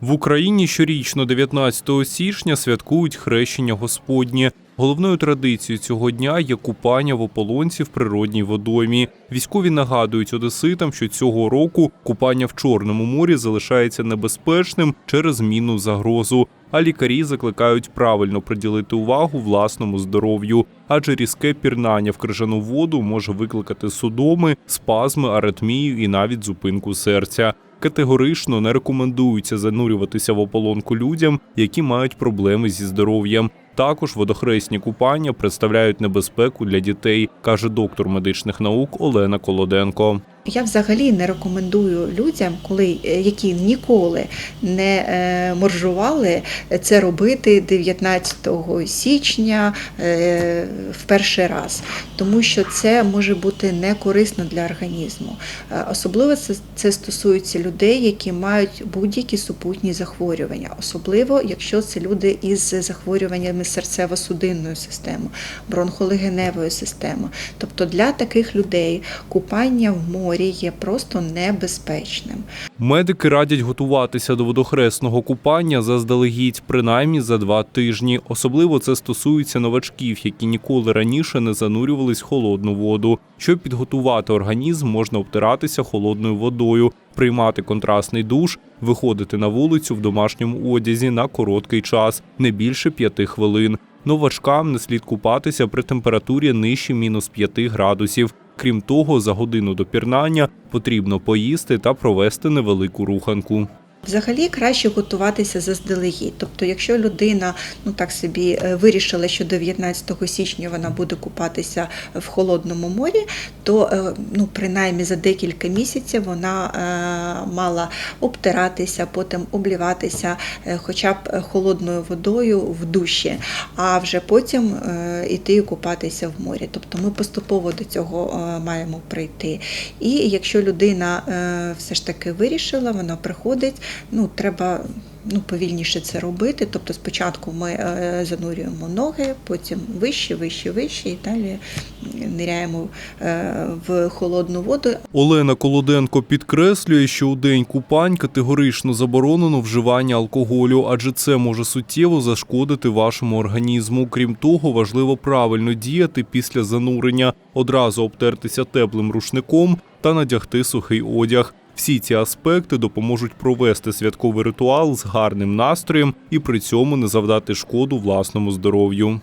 В Україні щорічно 19 січня святкують хрещення Господнє. Головною традицією цього дня є купання в ополонці в природній водоймі. Військові нагадують одеситам, що цього року купання в Чорному морі залишається небезпечним через мінну загрозу. А лікарі закликають правильно приділити увагу власному здоров'ю, адже різке пірнання в крижану воду може викликати судоми, спазми, аритмію і навіть зупинку серця. Категорично не рекомендується занурюватися в ополонку людям, які мають проблеми зі здоров'ям. Також водохресні купання представляють небезпеку для дітей, каже доктор медичних наук Олена Колоденко. Я взагалі не рекомендую людям, коли е, які ніколи не е, моржували, це робити 19 січня е, в перший раз, тому що це може бути не корисно для організму. Особливо це, це стосується людей, які мають будь-які супутні захворювання, особливо якщо це люди із захворюваннями серцево-судинної системи, бронхолегеневої системи. Тобто для таких людей купання в морі є просто небезпечним. Медики радять готуватися до водохресного купання заздалегідь, принаймні за два тижні. Особливо це стосується новачків, які ніколи раніше не занурювались в холодну воду. Щоб підготувати організм, можна обтиратися холодною водою, приймати контрастний душ, виходити на вулицю в домашньому одязі на короткий час, не більше п'яти хвилин. Новачкам не слід купатися при температурі нижче мінус 5 градусів. Крім того, за годину до пірнання потрібно поїсти та провести невелику руханку. Взагалі краще готуватися заздалегідь. Тобто, якщо людина ну так собі е, вирішила, що 19 січня вона буде купатися в холодному морі, то е, ну принаймні за декілька місяців вона е, мала обтиратися, потім обліватися е, хоча б е, холодною водою в душі, а вже потім е, іти купатися в морі. Тобто ми поступово до цього е, маємо прийти. І якщо людина е, все ж таки вирішила, вона приходить ну, треба ну, повільніше це робити. Тобто спочатку ми е, занурюємо ноги, потім вище, вище, вище і далі ниряємо е, в холодну воду. Олена Колоденко підкреслює, що у день купань категорично заборонено вживання алкоголю, адже це може суттєво зашкодити вашому організму. Крім того, важливо правильно діяти після занурення, одразу обтертися теплим рушником та надягти сухий одяг. Всі ці аспекти допоможуть провести святковий ритуал з гарним настроєм і при цьому не завдати шкоду власному здоров'ю.